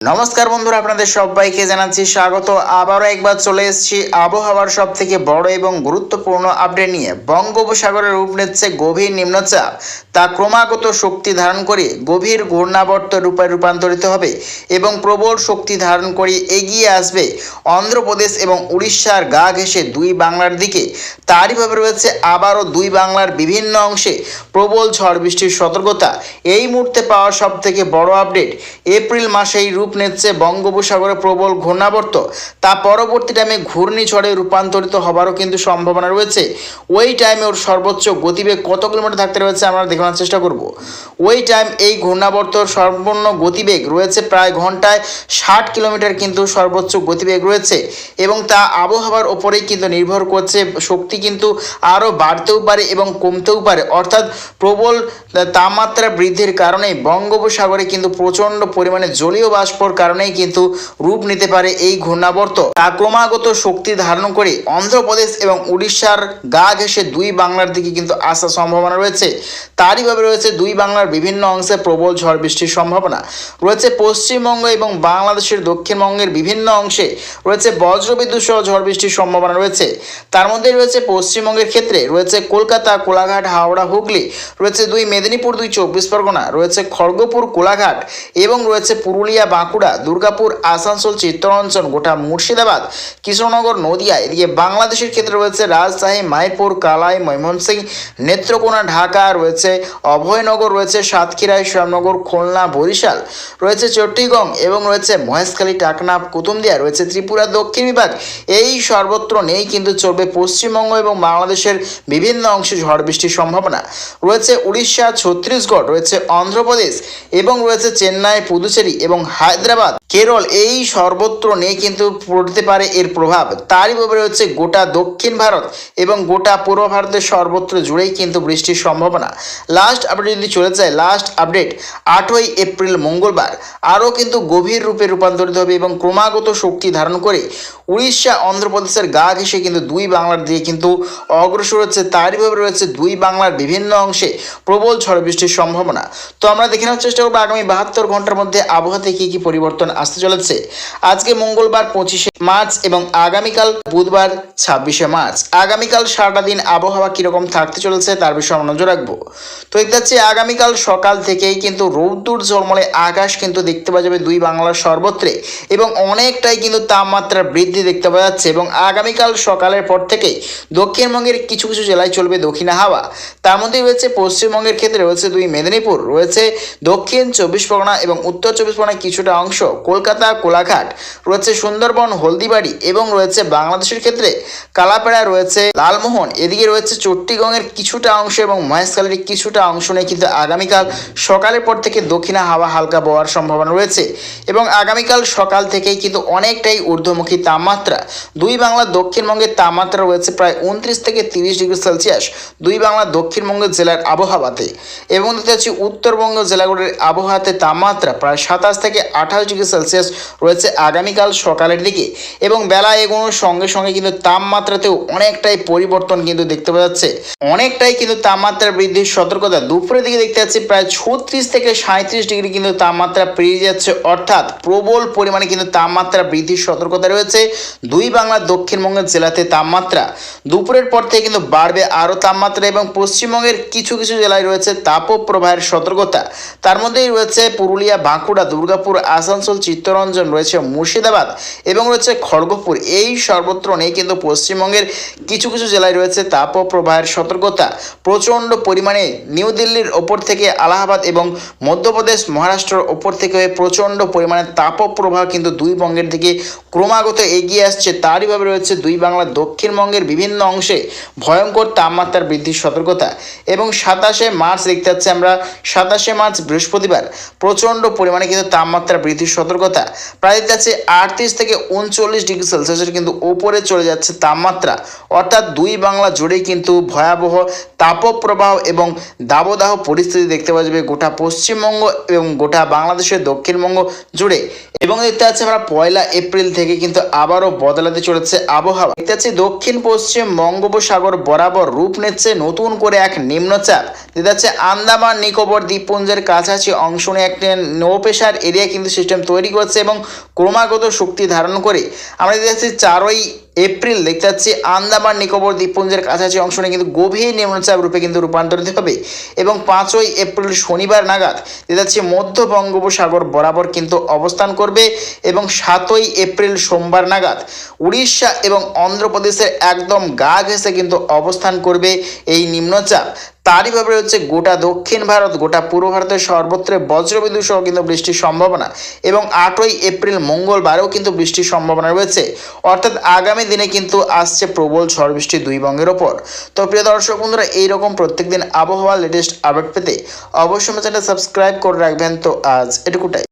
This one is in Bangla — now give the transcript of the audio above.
নমস্কার বন্ধুরা, আপনাদের সবাইকে জানাচ্ছি স্বাগত। আবারও একবার চলে এসেছি আবহাওয়ার সব থেকে বড় এবং গুরুত্বপূর্ণ আপডেট নিয়ে। বঙ্গোপসাগরের রূপ নিচ্ছে গভীর নিম্নচাপ। তা ক্রমাগত শক্তি ধারণ করে গভীর ঘূর্ণাবর্ত রূপে রূপান্তরিত হবে এবং প্রবল শক্তি ধারণ করে এগিয়ে আসবে অন্ধ্রপ্রদেশ এবং উড়িষ্যার গা ঘেঁষে দুই বাংলার দিকে। তারইভাবে রয়েছে আবারও দুই বাংলার বিভিন্ন অংশে প্রবল ঝড় বৃষ্টির সতর্কতা। এই মুহূর্তে পাওয়া সব থেকে বড় আপডেট এপ্রিল মাসেই রূপ নিচ্ছে বঙ্গোপসাগরে প্রবল ঘূর্ণাবর্ত, তা পরবর্তী টাইমে ঘূর্ণিঝড়ে রূপান্তরিত হবারও কিন্তু সম্ভাবনা রয়েছে। ওই টাইমে ওর সর্বোচ্চ গতিবেগ কত কিলোমিটার থাকতে রয়েছে আমরা দেখানোর চেষ্টা করব। ওই টাইম এই ঘূর্ণাবর্তর সর্বর্ণ গতিবেগ রয়েছে প্রায় ঘন্টায় ষাট কিলোমিটার কিন্তু সর্বোচ্চ গতিবেগ রয়েছে এবং তা আবহাওয়ার ওপরেই কিন্তু নির্ভর করছে, শক্তি কিন্তু আরও বাড়তেও পারে এবং কমতেও পারে। অর্থাৎ প্রবল তাপমাত্রা বৃদ্ধির কারণে বঙ্গোপসাগরে কিন্তু প্রচণ্ড পরিমাণে জলীয় বাষ্পর কারণেই কিন্তু রূপ নিতে পারে এই ঘূর্ণাবর্ত। তা ক্রমাগত শক্তি ধারণ করে অন্ধ্রপ্রদেশ এবং উড়িষ্যার গা ঘেঁষে দুই বাংলার দিকে কিন্তু আসার সম্ভাবনা রয়েছে। তারইভাবে রয়েছে দুই বাংলার বিভিন্ন অংশে প্রবল ঝড় বৃষ্টির সম্ভাবনা। রয়েছে পশ্চিমবঙ্গ এবং বাংলাদেশের দক্ষিণবঙ্গের বিভিন্ন অংশে রয়েছে বজ্রবিদ্যুৎ সহ ঝড় বৃষ্টির সম্ভাবনা রয়েছে। তার মধ্যে রয়েছে পশ্চিমবঙ্গের ক্ষেত্রে রয়েছে কলকাতা, কোলাঘাট, হাওড়া, হুগলি, রয়েছে দুই মেদিনীপুর, দুই চব্বিশ পরগনা, রয়েছে খড়গপুর, কোলাঘাট এবং রয়েছে পুরুলিয়া, বাঁকুড়া দুর্গাপুর, আসানসোল, চিত্তরঞ্জন, গোটা মুর্শিদাবাদ কৃষ্ণনগর নদিয়া, এদিকে বাংলাদেশের ক্ষেত্রে রয়েছে রাজশাহী মাইপুর কালাই ময়মনসিং নেত্রকোনা, ঢাকা, রয়েছে অভয়নগর, রয়েছে সাতক্ষীরায় শ্যামনগর খুলনা, বরিশাল, রয়েছে চট্টিগং এবং রয়েছে মহেশখালী টাকনা কুতুমদিয়া রয়েছে ত্রিপুরা, দক্ষিণ বিভাগ। এই সর্বত্র নেই কিন্তু চলবে পশ্চিমবঙ্গ এবং বাংলাদেশের বিভিন্ন অংশে ঝড় বৃষ্টির সম্ভাবনা। রয়েছে উড়িষ্যা, ছত্তিশগড়, রয়েছে অন্ধ্রপ্রদেশ এবং রয়েছে চেন্নাই, পুদুচেরি এবং হায়দ্রাবাদ। কেরল এই সর্বত্র নেই কিন্তু পড়তে পারে এর প্রভাব। তারই ব্যাপারে হচ্ছে গোটা দক্ষিণ ভারত এবং গোটা পূর্ব ভারতের সর্বত্র জুড়েই কিন্তু বৃষ্টির সম্ভাবনা। লাস্ট আপডেট যদি চলে যায় লাস্ট আপডেট আটই এপ্রিল মঙ্গলবার। আরও কিন্তু গভীর রূপে রূপান্তরিত হবে এবং ক্রমাগত শক্তি ধারণ করে উড়িষ্যা, অন্ধ্রপ্রদেশের গা ঘেঁষে কিন্তু দুই বাংলার দিকে কিন্তু অগ্রসর হচ্ছে। তারই ভাবে রয়েছে দুই বাংলার বিভিন্ন অংশে প্রবল ঝড় বৃষ্টির সম্ভাবনা। তো আমরা দেখে নেওয়ার চেষ্টা করব আগামী বাহাত্তর ঘণ্টার মধ্যে আবহাওয়াতে কী কী পরিবর্তন আসতে চলেছে। আজকে মঙ্গলবার পঁচিশে মার্চ এবং আগামীকাল বুধবার ছাব্বিশে মার্চ। আগামীকাল সারাটা দিন আবহাওয়া কীরকম থাকতে চলেছে তার বিষয়ে আমরা নজর রাখব। তো দেখতে পাচ্ছি, আগামীকাল সকাল থেকেই কিন্তু রৌদ্র ঝলমলে আকাশ কিন্তু দেখতে পাওয়া যাবে দুই বাংলার সর্বত্রে এবং অনেকটাই কিন্তু তাপমাত্রা বৃদ্ধি দেখতে পাওয়া যাচ্ছে এবং আগামীকাল সকালের পর থেকেই দক্ষিণবঙ্গের কিছু কিছু জেলায় চলবে দক্ষিণা হাওয়া। তার মধ্যে রয়েছে পশ্চিমবঙ্গের ক্ষেত্রে রয়েছে দুই মেদিনীপুর, রয়েছে দক্ষিণ চব্বিশ পরগনা এবং উত্তর চব্বিশ পরগনায় কিছুটা অংশ কলকাতা কোলাঘাট। রয়েছে সুন্দরবন, হলদিবাড়ি এবং রয়েছে বাংলাদেশের ক্ষেত্রে কালাপাড়া, রয়েছে লালমোহন। এদিকে রয়েছে চট্টিগংয়ের কিছুটা অংশ এবং মহেশখালীর কিছুটা অংশ নিয়ে কিন্তু আগামীকাল সকালের পর থেকে দক্ষিণা হাওয়া হালকা বওয়ার সম্ভাবনা রয়েছে এবং আগামীকাল সকাল থেকেই কিন্তু অনেকটাই ঊর্ধ্বমুখী তাপমাত্রা। দুই বাংলার দক্ষিণবঙ্গের তাপমাত্রা রয়েছে প্রায় উনত্রিশ থেকে তিরিশ ডিগ্রি সেলসিয়াস। দুই বাংলা দক্ষিণবঙ্গের জেলার আবহাওয়াতে। এবং দেখতে পাচ্ছি উত্তরবঙ্গ জেলাগুলির আবহাওয়াতে তাপমাত্রা প্রায় সাতাশ থেকে আঠাশ ডিগ্রি সেলসিয়াস রয়েছে আগামীকাল সকালের দিকে। এবং বেলা এগোনোর সঙ্গে সঙ্গে কিন্তু তাপমাত্রাতেও অনেকটাই পরিবর্তন কিন্তু দেখতে পাওয়া যাচ্ছে। অনেকটাই কিন্তু তাপমাত্রা বৃদ্ধির সতর্কতা দুপুরের দিকে দেখতে পাচ্ছি প্রায় ছত্রিশ থেকে সাঁত্রিশ ডিগ্রি কিন্তু তাপমাত্রা পেরিয়ে যাচ্ছে। অর্থাৎ প্রবল পরিমাণে কিন্তু তাপমাত্রা বৃদ্ধির সতর্কতা রয়েছে। দুই বাংলার দক্ষিণবঙ্গের জেলাতে তাপমাত্রা দুপুরের পর থেকে কিন্তু বাড়বে আরও তাপমাত্রা এবং পশ্চিমবঙ্গের কিছু কিছু জেলায় রয়েছে তাপপ্রবাহের সতর্কতা। তার মধ্যেই রয়েছে পুরুলিয়া, বাঁকুড়া, দুর্গাপুর আসানসোল, চিত্তরঞ্জন রয়েছে মুর্শিদাবাদ এবং রয়েছে খড়গপুর। এই সর্বত্র নেই কিন্তু পশ্চিমবঙ্গের কিছু কিছু জেলায় রয়েছে তাপপ্রবাহের সতর্কতা। প্রচণ্ড পরিমাণে নিউ দিল্লির ওপর থেকে আলাহাবাদ এবং মধ্যপ্রদেশ, মহারাষ্ট্রের ওপর থেকে হয়ে প্রচণ্ড পরিমাণে তাপপ্রবাহ কিন্তু দুই বঙ্গের দিকে ক্রমাগত এগিয়ে আসছে। তারইভাবে রয়েছে দুই বাংলার দক্ষিণবঙ্গের বিভিন্ন অংশে ভয়ঙ্কর তাপমাত্রার বৃদ্ধির সতর্কতা এবং সাতাশে মার্চ দেখতে পাচ্ছি আমরা। সাতাশে মার্চ বৃহস্পতিবার প্রচণ্ড পরিমাণে কিন্তু তাপমাত্রা বৃদ্ধির সতর্কতা। প্রায় পাচ্ছি আটত্রিশ থেকে উনচল্লিশ ডিগ্রি সেলসিয়াসের কিন্তু ওপরে চলে যাচ্ছে তাপমাত্রা। অর্থাৎ দুই বাংলা জুড়েই কিন্তু ভয়াবহ তাপপ্রবাহ এবং দাবদাহ পরিস্থিতি দেখতে পাওয়া যাবে গোটা পশ্চিমবঙ্গ এবং গোটা বাংলাদেশের দক্ষিণবঙ্গ জুড়ে। এবং দেখতে পাচ্ছি আমরা পয়লা এপ্রিল থেকে কিন্তু আবারও বদলাতে চলেছে আবহাওয়া। দেখতে পাচ্ছি দক্ষিণ পশ্চিম বঙ্গোপসাগর বরাবর রূপ নিচ্ছে নতুন করে এক নিম্নচাপ। দেখতে পাচ্ছি আন্দামান নিকোবর দ্বীপপুঞ্জের কাছাকাছি অংশ নিয়ে একটি নো প্রেশার এরিয়া কিন্তু চক্রবর্তী সিস্টেম তৈরি করছে এবং ক্রমাগত শক্তি ধারণ করে আমরা দেখতে পাচ্ছি চারই এপ্রিল, দেখতে পাচ্ছি আন্দামান, নিকোবর, দ্বীপপুঞ্জের কাছাকাছি অংশ নিয়ে কিন্তু গভীর নিম্নচাপ রূপে কিন্তু রূপান্তরিত হবে এবং পাঁচই এপ্রিল শনিবার নাগাদ দেখতে পাচ্ছি মধ্য বঙ্গোপসাগর বরাবর কিন্তু অবস্থান করবে এবং সাতই এপ্রিল সোমবার নাগাদ উড়িষ্যা এবং অন্ধ্রপ্রদেশের একদম গা ঘেঁষে কিন্তু অবস্থান করবে এই নিম্নচাপ। তারই ব্যাপারে হচ্ছে গোটা দক্ষিণ ভারত, গোটা পূর্ব ভারতের সর্বত্র বজ্রবিদ্যুৎ সহ কিন্তু বৃষ্টির সম্ভাবনা এবং আটই এপ্রিল মঙ্গলবারেও কিন্তু বৃষ্টির সম্ভাবনা রয়েছে। অর্থাৎ আগামী দিনে কিন্তু আসছে প্রবল ঝড় বৃষ্টি দুই বঙ্গের ওপর। তো প্রিয় দর্শক বন্ধুরা, এইরকম প্রত্যেকদিন আবহাওয়া লেটেস্ট আপডেট পেতে অবশ্যই চ্যানেল সাবস্ক্রাইব করে রাখবেন। তো আজ এটুকুটাই।